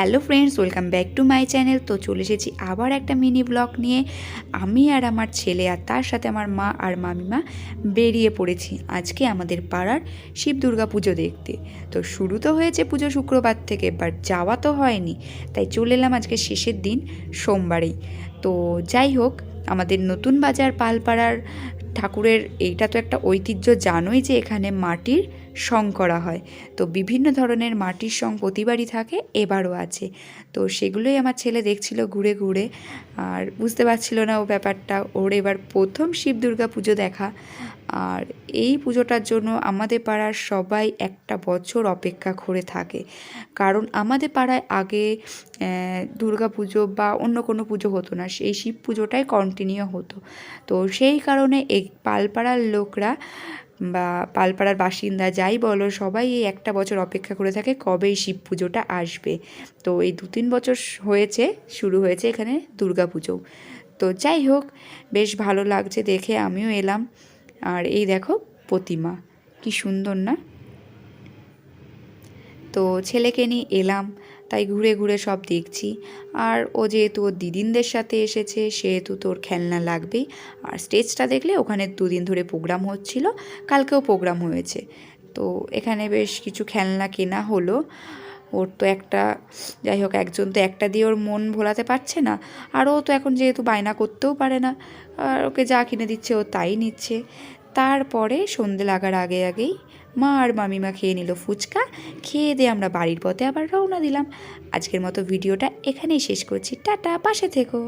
Hello friends, welcome back to my channel. তো চলে এসেছি আবার একটা মিনি ব্লগ নিয়ে। আমি আর আমার ছেলে আর তার সাথে আমার মা আর মামিমা বেরিয়ে পড়েছি আজকে আমাদের পাড়ার শিব দুর্গা পুজো দেখতে। তো শুরু তো হয়েছে পুজো শুক্রবার থেকে বাট যাওয়া তো হয়নি। তাই চলে এলাম আজকে শেষের দিন, সোমবারেই। তো যাই হোক, আমাদের নতুন বাজার পালপাড়ার ঠাকুরের, এইটা তো একটা ঐতিহ্য জানোই যে এখানে মাটির সং করা হয়। তো বিভিন্ন ধরনের মাটির সং প্রতিবারই থাকে, এবারও আছে। তো সেগুলোই আমার ছেলে দেখছিল ঘুরে ঘুরে। আর বুঝতে পারছিল না ও ব্যাপারটা। ওর এবার প্রথম শিব দুর্গা পুজো দেখা। আর এই পুজোটার জন্য আমাদের পাড়ার সবাই একটা বছর অপেক্ষা করে থাকে। কারণ আমাদের পাড়ায় আগে দুর্গা পুজো বা অন্য কোনো পুজো হতো না। সেই শিব পুজোটাই কন্টিনিউ হতো। তো সেই কারণে এই পালপাড়ার লোকরা বা পালপাড়ার বাসিন্দা যাই বলো, সবাই এই একটা বছর অপেক্ষা করে থাকে কবে এই শিব পুজোটা আসবে। তো এই দু তিন বছর হয়েছে, শুরু হয়েছে এখানে দুর্গা পুজো। তো যাই হোক, বেশ ভালো লাগছে দেখে আমিও এলাম। আর এই দেখো প্রতিমা, কি সুন্দর না? তো ছেলেকে নিয়ে এলাম, তাই ঘুরে ঘুরে সব দেখছি। আর ও যেহেতু ওর দিদিনদের সাথে এসেছে, সেহেতু তোর খেলনা লাগবেই। আর স্টেজটা দেখলে ওখানে দুদিন ধরে প্রোগ্রাম হচ্ছিল, কালকেও প্রোগ্রাম হয়েছে। তো এখানে বেশ কিছু খেলনা কেনা হলো। ওর তো একটা, যাই হোক একজন তো একটা দিয়ে ওর মন ভোলাতে পারছে না। আর ও তো এখন যেহেতু বায়না করতেও পারে না, আর ওকে যা কিনে দিচ্ছে ও তাই নিচ্ছে। তারপরে সন্ধে লাগার আগে আগেই মা আর মামিমা খেয়ে নিল ফুচকা। খেয়ে দিয়ে আমরা বাড়ির পথে আবার রওনা দিলাম। আজকের মতো ভিডিওটা এখানেই শেষ করছি। টাটা, পাশে থেকো।